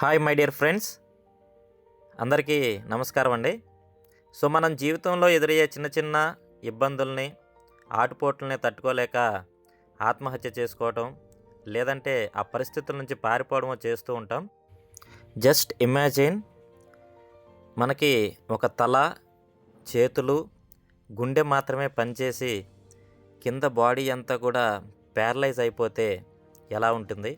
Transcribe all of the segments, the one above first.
Hi my dear friends. అందరికీ నమస్కారం అండి. సో మనం జీవితంలో ఎదురయ్యే చిన్న చిన్న ఇబ్బందుల్ని ఆటుపోట్లని తట్టుకోలేక ఆత్మహత్య చేసుకోవటం లేదంటే ఆ పరిస్థితుల నుంచి పారిపోవడం చేస్తూ ఉంటాం. జస్ట్ ఇమాజిన్ మనకి ఒక తల చేతులు గుండె మాత్రమే పనిచేసి కింద బాడీ అంతా కూడా ప్యారలైజ్ అయిపోతే ఎలా ఉంటుంది?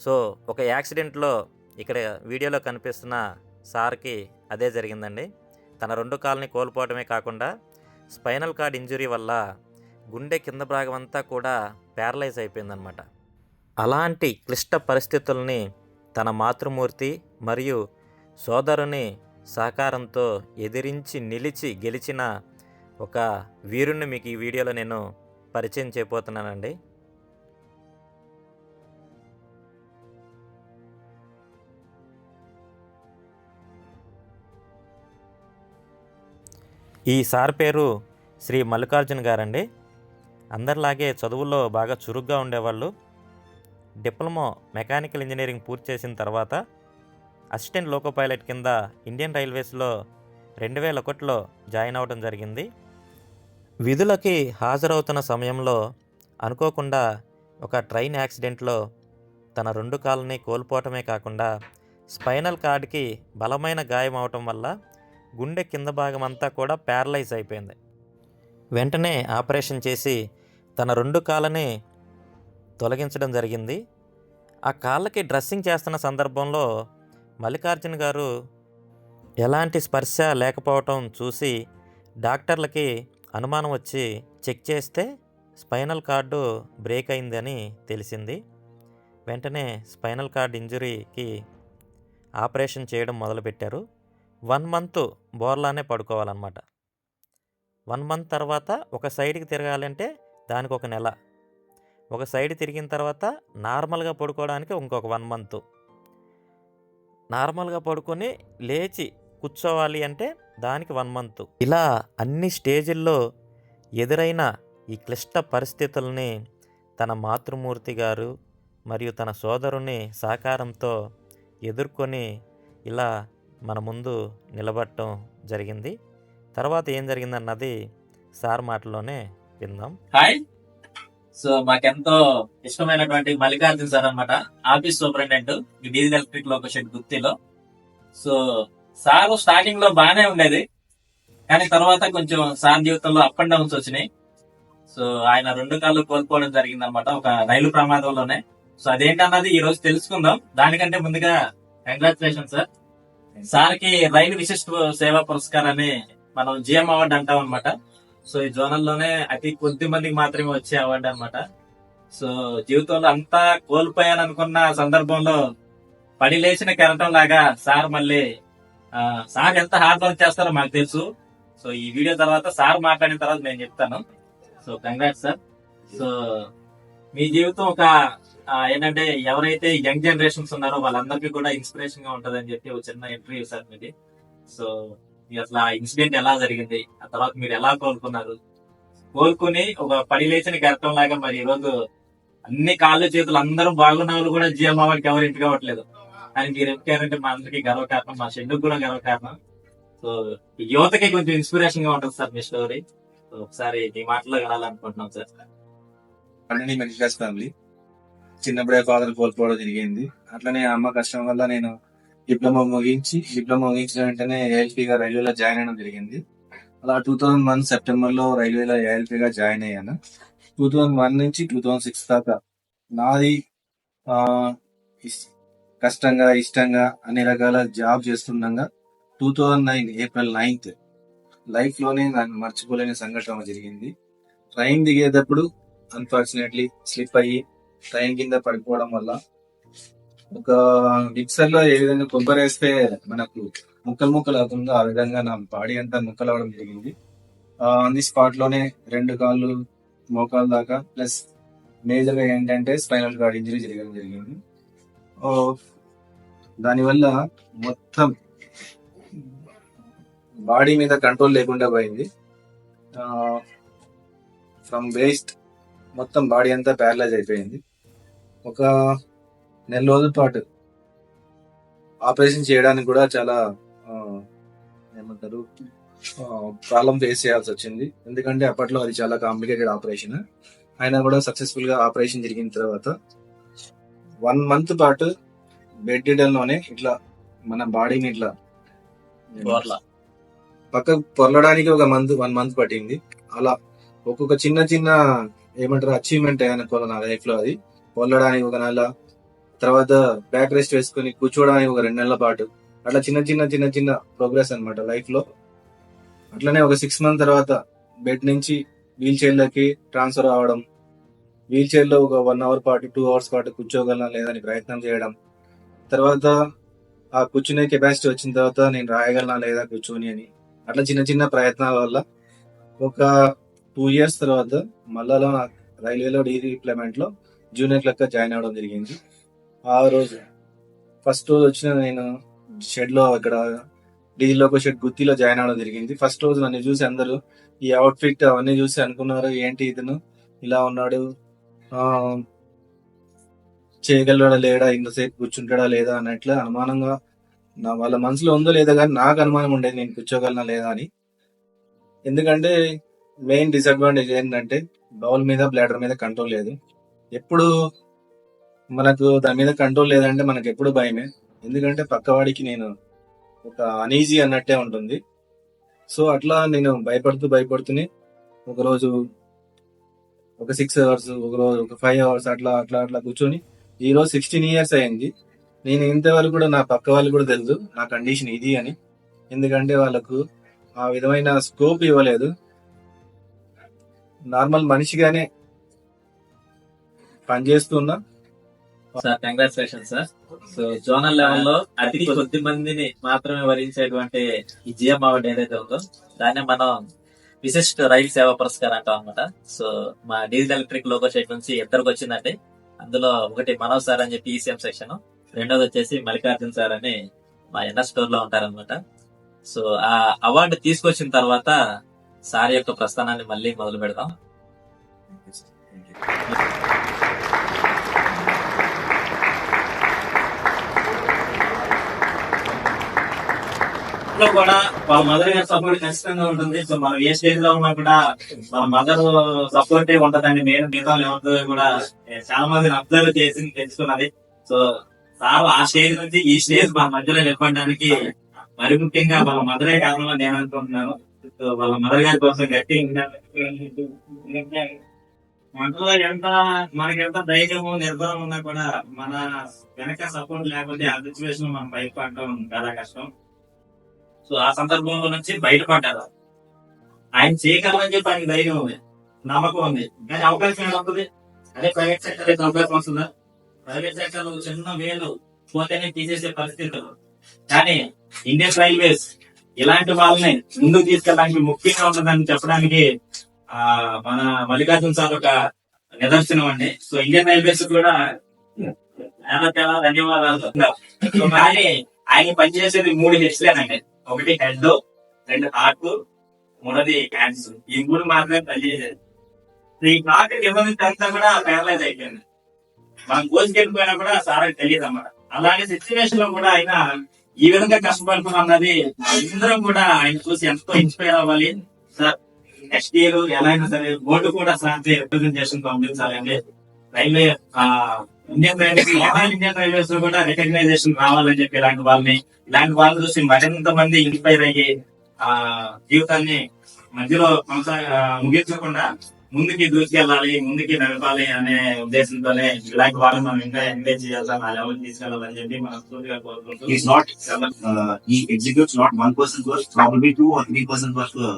సో ఒక యాక్సిడెంట్లో ఇక్కడ వీడియోలో కనిపిస్తున్న సార్కి అదే జరిగిందండి. తన రెండు కాళ్ళని కోల్పోవడమే కాకుండా స్పైనల్ కార్డ్ ఇంజురీ వల్ల గుండె కింద భాగం అంతా కూడా ప్యారలైజ్ అయిపోయిందనమాట అలాంటి క్లిష్ట పరిస్థితుల్ని తన మాతృమూర్తి మరియు సోదరుని సహకారంతో ఎదిరించి నిలిచి గెలిచిన ఒక వీరుణ్ణి మీకు ఈ వీడియోలో నేను పరిచయం చేయబోతున్నానండి. ఈ సార్ పేరు శ్రీ మల్లికార్జున్ గారండి. అందరిలాగే చదువుల్లో బాగా చురుగ్గా ఉండేవాళ్ళు. డిప్లొమా మెకానికల్ ఇంజనీరింగ్ పూర్తి చేసిన తర్వాత అసిస్టెంట్ లోకో పైలట్ కింద ఇండియన్ రైల్వేస్లో రెండు వేల ఒకటిలో జాయిన్ అవ్వడం జరిగింది. విధులకి హాజరవుతున్న సమయంలో అనుకోకుండా ఒక ట్రైన్ యాక్సిడెంట్లో తన రెండు కాళ్ళని కోల్పోవటమే కాకుండా స్పైనల్ కార్డ్కి బలమైన గాయం అవటం వల్ల గుండె కింద భాగం అంతా కూడా ప్యారలైజ్ అయిపోయింది. వెంటనే ఆపరేషన్ చేసి తన రెండు కాళ్ళని తొలగించడం జరిగింది. ఆ కాళ్ళకి డ్రెస్సింగ్ చేస్తున్న సందర్భంలో మల్లికార్జున గారు ఎలాంటి స్పర్శ లేకపోవటం చూసి డాక్టర్లకి అనుమానం వచ్చి చెక్ చేస్తే స్పైనల్ కార్డు బ్రేక్ అయిందని తెలిసింది. వెంటనే స్పైనల్ కార్డ్ ఇంజురీకి ఆపరేషన్ చేయడం మొదలుపెట్టారు. వన్ మంత్ బోర్లానే పడుకోవాలన్నమాట. వన్ మంత్ తర్వాత ఒక సైడ్కి తిరగాలంటే దానికి ఒక నెల. ఒక సైడ్ తిరిగిన తర్వాత నార్మల్గా పడుకోవడానికి ఇంకొక వన్ మంత్. నార్మల్గా పడుకొని లేచి కూర్చోవాలి అంటే దానికి వన్ మంత్. ఇలా అన్ని స్టేజీల్లో ఎదురైన ఈ క్లిష్ట పరిస్థితుల్ని తన మాతృమూర్తి గారు మరియు తన సోదరుని సహకారంతో ఎదుర్కొని ఇలా మన ముందు నిలబడటం జరిగింది. తర్వాత ఏం జరిగిందన్నది సార్ మాటలోనే విందాం. హాయ్. సో మాకెంతో ఇష్టమైనటువంటి మల్లికార్జున సార్ అనమాట office superintendent diesel electric loco shed గుత్తిలో. So sir స్టార్టింగ్లో బాగానే ఉండేది. కానీ తర్వాత కొంచెం సార్ జీవితంలో అప్ అండ్ డౌన్స్ వచ్చినాయి. సో ఆయన రెండు కాళ్ళు కోల్పోవడం జరిగింది అనమాట ఒక రైలు ప్రమాదంలోనే. సో అదేంటన్నది ఈ రోజు తెలుసుకుందాం. దానికంటే ముందుగా కంగ్రాచులేషన్ సార్ సార్కి రైలు విశిష్ట సేవా పురస్కారాన్ని మనం జిఎం అవార్డు అంటాం అనమాట సో ఈ జోనల్లోనే అతి కొద్ది మందికి మాత్రమే వచ్చే అవార్డు అనమాట సో జీవితంలో అంతా కోల్పోయాను అనుకున్న సందర్భంలో పడి లేచిన కెరటం లాగా సార్ మళ్ళీ సార్ ఎంత హార్డ్ వర్క్ చేస్తారో మాకు తెలుసు. సో ఈ వీడియో తర్వాత సార్ మాట్లాడిన తర్వాత నేను చెప్తాను. సో కంగ్రాట్స్ సార్ సో మీ జీవితం ఒక ఏంటంటే ఎవరైతే యంగ్ జనరేషన్స్ ఉన్నారో వాళ్ళందరికీ కూడా ఇన్స్పిరేషన్గా ఉంటదని చెప్పి ఒక చిన్న ఇంటర్వ్యూ సార్ మీది. సో మీ అసలు ఆ ఇన్సిడెంట్ ఎలా జరిగింది ఆ తర్వాత మీరు ఎలా కోలుకున్నారు? కోలుకుని ఒక పడి లేచిన గర్తం లాగా మరి ఈ రోజు అన్ని కాళ్ళు చేతులు అందరూ బాగున్న వాళ్ళు కూడా జిఎం అవ్వడానికి ఎవరు ఇంటికి అవ్వట్లేదు అని మీరు ఎక్కారంటే మా అందరికి గర్వకారణం మా షెడ్యూల్ కూడా గర్వకారణం సో యువతకి కొంచెం ఇన్స్పిరేషన్గా ఉంటుంది సార్ మీ స్టోరీ ఒకసారి మీ మాటలో వినాలనుకుంటున్నాం సార్. పన్నెండు ఫ్యామిలీ చిన్నప్పుడే ఫాదర్ కోల్పోవడం జరిగింది. అట్లనే అమ్మ కష్టం వల్ల నేను డిప్లొమా ముగించి డిప్లొమా ముగించిన వెంటనే ఏఎల్పీగా రైల్వేలో జాయిన్ అవ్వడం జరిగింది. అలా టూ థౌజండ్ వన్ సెప్టెంబర్లో రైల్వేలో ఏఎల్పీగా జాయిన్ అయ్యాను. టూ థౌజండ్ వన్ నుంచి టూ థౌజండ్ సిక్స్ దాకా నాది కష్టంగా ఇష్టంగా అన్ని రకాల జాబ్ చేస్తుండగా two thousand nine April ninth లైఫ్లోనే నాకు మర్చిపోలేని సంఘటన జరిగింది. ట్రైన్ దిగేటప్పుడు అన్ఫార్చునేట్లీ స్లిప్ అయ్యి ట్రైన్ కింద పడిపోవడం వల్ల ఒక మిక్సర్లో ఏ విధంగా కొబ్బరి వేస్తే మనకు ముక్కలు ముక్కలు అవుతుందో ఆ విధంగా నా బాడీ అంతా ముక్కలు అవడం జరిగింది. ఆన్ ది స్పాట్లోనే రెండు కాళ్ళు మోకాలు దాకా ప్లస్ మేజర్గా ఏంటంటే స్పైనల్ కార్డ్ ఇంజరీ జరగడం జరిగింది. ఓ, దానివల్ల మొత్తం బాడీ మీద కంట్రోల్ లేకుండా పోయింది. ఫ్రమ్ వేస్ట్ మొత్తం బాడీ అంతా ప్యారలైజ్ అయిపోయింది. ఒక నెల రోజుల పాటు ఆపరేషన్ చేయడానికి కూడా చాలా ఏమంటారు ప్రాబ్లం ఫేస్ చేయాల్సి వచ్చింది. ఎందుకంటే అప్పట్లో అది చాలా కాంప్లికేటెడ్ ఆపరేషన్. అయినా కూడా సక్సెస్ఫుల్గా ఆపరేషన్ జరిగిన తర్వాత వన్ మంత్ పాటు బెడ్లోనే ఇట్లా మన బాడీని ఇట్లా పక్క పొరలడానికి ఒక మంత్ వన్ మంత్ పట్టింది. అలా ఒక్కొక్క చిన్న చిన్న ఏమంటారు అచీవ్మెంట్ అనుకోవాలి నా లైఫ్లో అది? పొల్లడానికి ఒక నెల తర్వాత బ్యాక్ రెస్ట్ వేసుకొని కూర్చోవడానికి ఒక రెండు నెలల పాటు. అట్లా చిన్న చిన్న చిన్న చిన్న ప్రోగ్రెస్ అనమాట లైఫ్లో. అట్లనే ఒక సిక్స్ మంత్ తర్వాత బెడ్ నుంచి వీల్ చైర్లకి ట్రాన్స్ఫర్ అవ్వడం వీల్ చైర్లో ఒక వన్ అవర్ పాటు టూ అవర్స్ పాటు కూర్చోగలనా లేదని ప్రయత్నం చేయడం. తర్వాత ఆ కూర్చునే కెపాసిటీ వచ్చిన తర్వాత నేను రాయగలనా లేదా కూర్చొని అని. అట్లా చిన్న చిన్న ప్రయత్నాల వల్ల ఒక టూ ఇయర్స్ తర్వాత మళ్ళా నా రైల్వేలో డీ రిప్లైమెంట్లో జూనియర్ క్లర్క్ జాయిన్ అవ్వడం జరిగింది. ఆ రోజు ఫస్ట్ రోజు వచ్చిన నేను షెడ్లో అక్కడ డీజిల్ ఒక షెడ్ గుత్తిలో జాయిన్ అవ్వడం జరిగింది. ఫస్ట్ రోజు నన్ను చూసి అందరూ ఈ అవుట్ ఫిట్ అవన్నీ చూసి అనుకున్నారు? ఏంటి ఇతను? ఇలా ఉన్నాడు. ఆ చేయగలడా లేడా? ఇంతసేపు కూర్చుంటాడా లేదా? అన్నట్లు అనుమానంగా నా వాళ్ళ మనసులో ఉందో లేదో కానీ నాకు అనుమానం ఉండేది నేను కూర్చోగలనా లేదా? అని. ఎందుకంటే మెయిన్ డిసడ్వాంటేజ్ ఏంటంటే బౌల్ మీద బ్లాడర్ మీద కంట్రోల్ లేదు. ఎప్పుడు మనకు దాని మీద కంట్రోల్ లేదంటే మనకు ఎప్పుడు భయమే. ఎందుకంటే పక్కవాడికి నేను ఒక అనీజీ అన్నట్టే ఉంటుంది. సో అట్లా నేను భయపడుతూ భయపడుతూనే ఒకరోజు ఒక సిక్స్ అవర్స్ ఒక రోజు ఒక ఫైవ్ అవర్స్ అట్లా అట్లా అట్లా కూర్చొని ఈ రోజు సిక్స్టీన్ ఇయర్స్ అయింది. నేను ఇంతవరకు కూడా నా పక్క వాళ్ళు కూడా తెలుసు నా కండిషన్ ఇది అని. ఎందుకంటే వాళ్ళకు ఆ విధమైన స్కోప్ ఇవ్వలేదు. నార్మల్ మనిషిగానే పనిచేస్తున్నా. Sir congratulation sir. So zonal లెవెల్లో అతి కొద్ది మందిని మాత్రమే వరించేటువంటి ఈ జిఎం అవార్డు ఏదైతే ఉందో దాన్ని మనం విశిష్ట రైలు సేవా పురస్కారం అంటాం అనమాట సో మా డీజిల్ ఎలక్ట్రిక్ లోగో షేక్ నుంచి ఇద్దరికి వచ్చిందండి. అందులో ఒకటి మనోజ్ సార్ అని చెప్పి ఈసీఎం సెక్షన్ రెండోది వచ్చేసి మల్లికార్జున్ సార్ అని మా ఎన్ఆర్ స్టోర్లో ఉంటారన్నమాట. సో ఆ అవార్డు తీసుకొచ్చిన తర్వాత సార్ యొక్క ప్రస్థానాన్ని మళ్ళీ మొదలు పెడదాం. ఇంట్లో కూడా వాళ్ళ మదర్ గారి సపోర్ట్ ఖచ్చితంగా ఉంటుంది. సో మనం ఏ స్టేజ్లో ఉన్నా కూడా మన మదర్ సపోర్ట్ ఉంటదండి. నేను మిగతా ఎవరితో కూడా చాలా మందిని అబ్జర్వ్ చేసి తెలుసుకున్నది. సో సార్ ఆ స్టేజ్ నుంచి ఈ స్టేజ్ మా మధ్యలో నిలబడడానికి మరి ముఖ్యంగా వాళ్ళ మదరే కారణం నేను అనుకుంటున్నాను. సో వాళ్ళ మదర్ గారి కోసం గట్టి మనలో ఎంత మనకి ఎంత ధైర్యము నిర్భరం ఉన్నా కూడా మన వెనక సపోర్ట్ లేకపోతే ఆ సిచ్యువేషన్ మనం బయటపడటం చాలా కష్టం. సో ఆ సందర్భంలో నుంచి బయటపడ్డారు. ఆయన చేయగలరని చెప్పి ఆయన ధైర్యం ఉంది నమ్మకం ఉంది. కానీ అవకాశం ఎలా ఉంటుంది? అదే ప్రైవేట్ సెక్టర్ అయితే అవకాశం వస్తుందా ప్రైవేట్ సెక్టర్ చిన్న వేలు పోతేనే తీసేసే పరిస్థితులు కానీ ఇండియన్ రైల్వేస్ ఇలాంటి వాళ్ళని ముందుకు తీసుకెళ్ళడానికి ముఖ్యంగా ఉంటుందని చెప్పడానికి ఆ మన మల్లికార్జున సార్ ఒక నిదర్శనం అండి. సో ఇండియన్ రైల్వేస్ కూడా చాలా చాలా ధన్యవాదాలు. కానీ ఆయన పనిచేసేది మూడు హెచ్లేనండి ఒకటి హెడ్ రెండు హార్ట్ మూడోది క్యాన్సర్. ఈ మూడు మాత్రమే పనిచేసేది ఈ క్లాక్ ఇవ్వని అంతా కూడా ప్యారలైజ్ అయిపోయింది. మనం కోచ్కి వెళ్ళిపోయినా కూడా సార్ తెలియదు అన్నమాట. అలాగే సిచ్యువేషన్లో కూడా ఆయన ఈ విధంగా కష్టపడుతున్నాం అన్నది అందరం కూడా ఆయన చూసి ఎంతో ఇన్స్పైర్ అవ్వాలి. సార్ నెక్స్ట్ ఇయర్ ఎలా అయినా సరే బోర్డు కూడా సార్ రిప్రజెంటేషన్ పంపించాలండి. రైల్వే ఆ, ఇండియన్ రైల్వేస్ మోడల్ ఇండియన్ రైల్వేస్లో కూడా రికగ్నైజేషన్ రావాలని చెప్పి ఇలాంటి వాళ్ళని ఇలాంటి వాళ్ళని చూసి మరింత మంది ఇన్స్పైర్ అయ్యి ఆ జీవితాన్ని మధ్యలో కొనసా ఆ, ముగించకుండా ముందుకి దూసుకెళ్ళాలి ముందుకి నడపాలి అనే ఉద్దేశంతోనే ఇలాంటి వాళ్ళని మనం ఇంకా ఎంకరేజ్ చేయాలి ఆ లెవెల్ తీసుకెళ్ళాలని చెప్పి మనం పూర్తిగా కోరుకుంటూ He's not, he executes not one person's work, probably two or three persons work to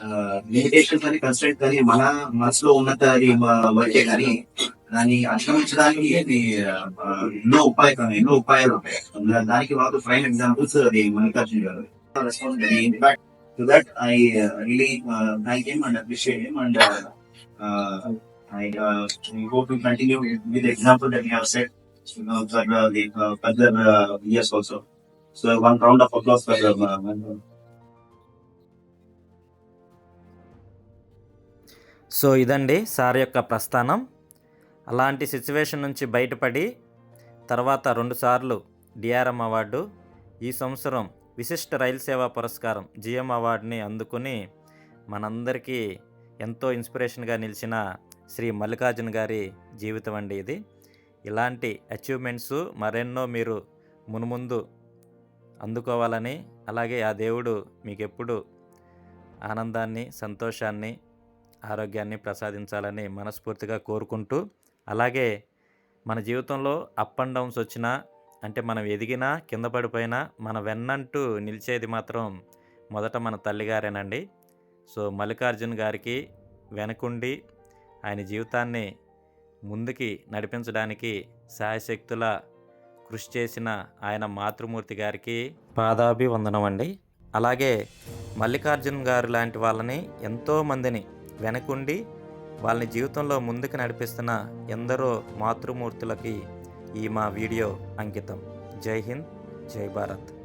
uh, execute it limitations అని కన్స్ట్రక్ట్ కానీ మన మనసులో ఉన్నత వరకే కానీ దాన్ని అధిగమించడానికి ఎన్నో ఉపాయం ఎన్నో ఉపాయాలు ఉంటాయి. దానికి వాళ్ళు ప్రైమ్ ఎగ్జాంపుల్స్ అది మల్లికార్జున గారు. In fact to that I really thank him and appreciate him and I hope we continue with example that you have set for the further years also so one round of applause for so ఇదండి sir యొక్క ప్రస్థానం. అలాంటి situation నుంచి బయటపడి తర్వాత రెండుసార్లు DRM award ఈ సంవత్సరం విశిష్ట రైలు సేవా పురస్కారం జిఎం అవార్డుని అందుకుని మనందరికీ ఎంతో ఇన్స్పిరేషన్గా నిలిచిన శ్రీ మల్లికార్జున గారి జీవితం అండి ఇది. ఇలాంటి అచీవ్మెంట్స్ మరెన్నో మీరు మునుముందు అందుకోవాలని అలాగే ఆ దేవుడు మీకు ఎప్పుడు ఆనందాన్ని సంతోషాన్ని ఆరోగ్యాన్ని ప్రసాదించాలని మనస్ఫూర్తిగా కోరుకుంటూ అలాగే మన జీవితంలో అప్ అండ్ డౌన్స్ వచ్చినా అంటే మనం ఎదిగినా కింద పడిపోయినా మన వెన్నంటూ నిలిచేది మాత్రం మొదట మన తల్లిగారేనండి. సో మల్లికార్జున్ గారికి వెనకుండి ఆయన జీవితాన్ని ముందుకి నడిపించడానికి సాయశక్తుల కృషి చేసిన ఆయన మాతృమూర్తి గారికి పాదాభివందనం అండి అలాగే మల్లికార్జున్ గారు లాంటి వాళ్ళని ఎంతోమందిని వెనకుండి వాళ్ళని జీవితంలో ముందుకు నడిపిస్తున్న ఎందరో మాతృమూర్తులకి ఈ మా వీడియో అంకితం. జై హింద్ జై భారత్.